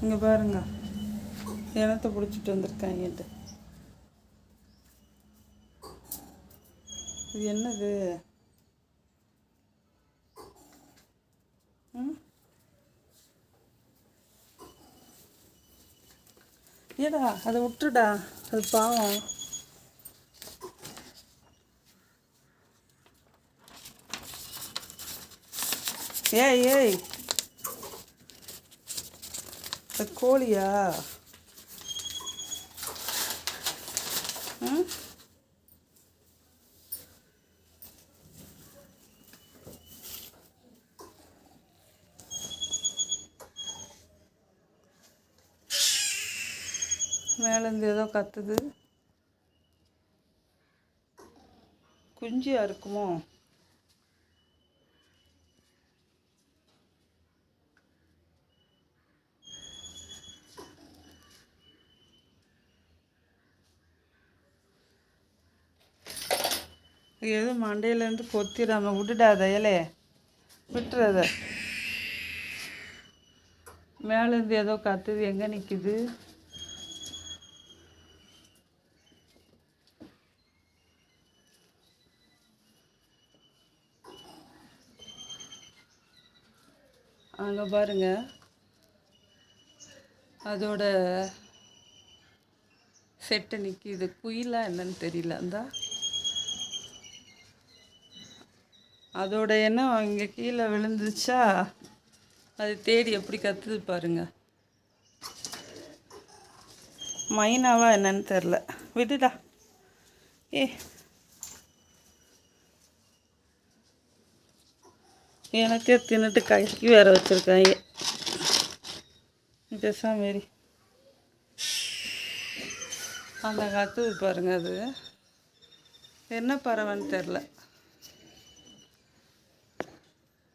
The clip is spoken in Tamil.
இங்கே பாருங்க. இனத்தை பிடிச்சிட்டு வந்திருக்காங்கன்ட்டு இது என்னது? ம்? ஏடா அதை விட்டுடா. அது பாவம். ஏய் ஏய். கோழியா? ம்? மேலேருந்து ஏதோ கத்துது. குஞ்சியா இருக்குமோ? எதுவும் மண்டையிலேருந்து கொத்திடாம விட்டுடாத இலே விட்டுறத. மேலேருந்து ஏதோ கத்துது எங்கே நிற்கிது அங்கே பாருங்க. அதோட செட்டு நிற்கிது குயிலாக என்னன்னு தெரியல. அந்த. அதோட எண்ணம் இங்கே கீழே விழுந்துச்சா அது தேடி எப்படி கத்துது பாருங்க. மைனாவா என்னன்னு தெரில விடுடா. ஏ. எனக்கே தின்னுட்டு கைக்கு வேற வச்சுருக்காங்க பேசாமரி அந்த கத்துது பாருங்க அது. என்ன பறவைன்னு தெரில